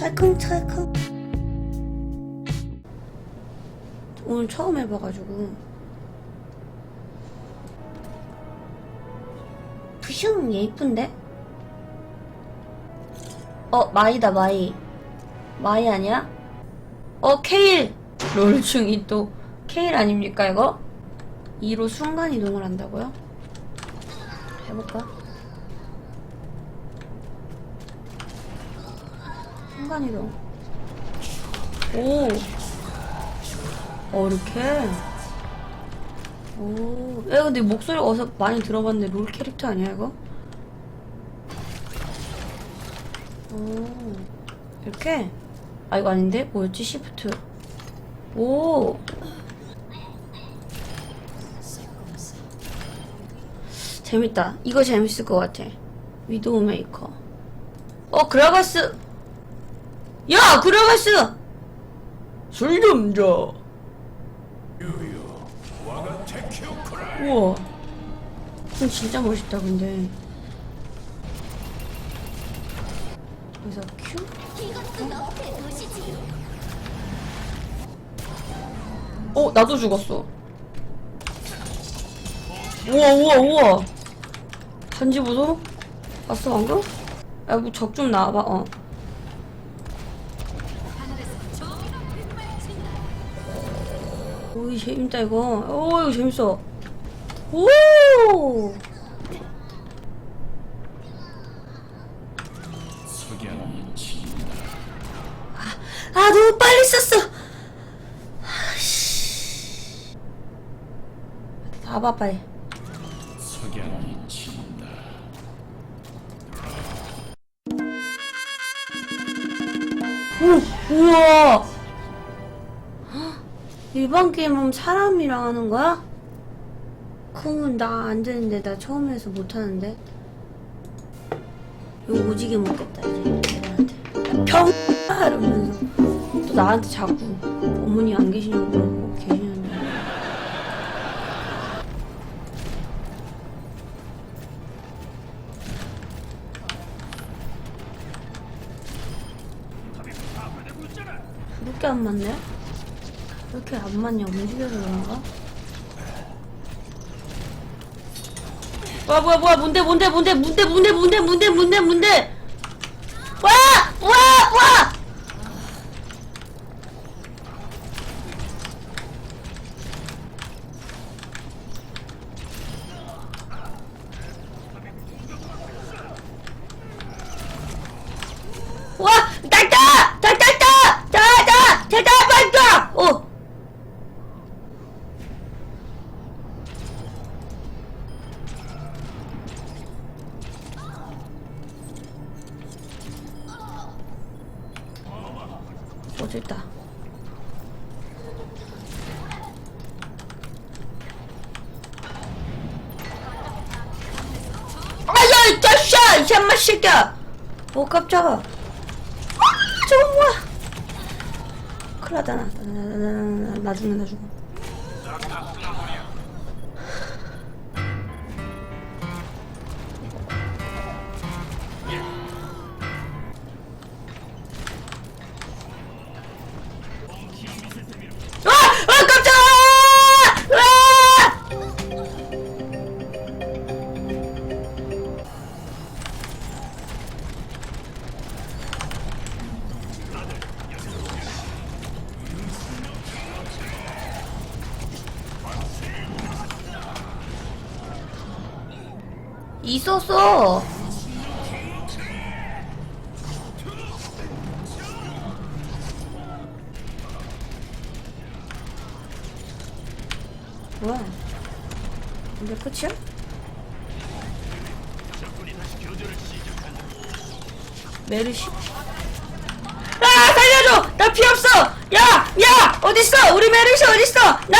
찰컹찰컹 오늘 처음 해봐가지고 푸슝 얘 이쁜데? 어 마이다 마이 마이 아니야? 어 케일 롤중이 또 케일 아닙니까 이거? 2로 순간 이동을 한다고요? 해볼까? 순간 이동 오 어, 이렇게? 오. 야, 근데 목소리 어디서 많이 들어봤는데 롤 캐릭터 아니야, 이거? 오. 이렇게? 아, 이거 아닌데? 뭐였지? 시프트. 오. 재밌다. 이거 재밌을 것 같아. 위도우 메이커. 어, 그라가스! 야! 그라가스! 술겸자. 우와. 이건 진짜 멋있다, 근데. 그래서 큐? 어, 나도 죽었어. 우와, 우와, 우와. 단지 보소? 봤어, 방금? 야, 뭐 적좀 나와봐, 어. 오이, 재밌다, 이거. 오, 이거 재밌어. 오! 아, 너무 빨리 썼어. 아이씨. 다 봐, 빨리. 오, 우와. 헉, 일반 게임은 사람이랑 하는 거야? 그러면 나 안 되는데 나 처음 해서 못 하는데. 이거 오지게 먹겠다 이제 애들한테. 병 이러면서 또 나한테 자꾸 어머니 안 계시냐고 물어보고 계시는데. 그렇게 안 맞네? 왜 이렇게 안 맞냐? 움직여서 그런가? 와 뭐야 뭐야 뭔데 뭔데 뭔데 뭔데 뭔데 뭔데 뭔데 뭔데 뭔데 와! 와! 와! 와! 어, 됐다. 아야, 이 자식아! 이 샴마 새끼야! 어, 깜짝아. 아, 저거 뭐야? 큰일 났다, 나. 나, 나, 나, 나, 나나 죽어. 있었어. 뭐야? 이게 끝이야? 메르시? 아 살려줘! 나 피 없어! 야! 야! 어딨어? 우리 메르시 어딨어? 나!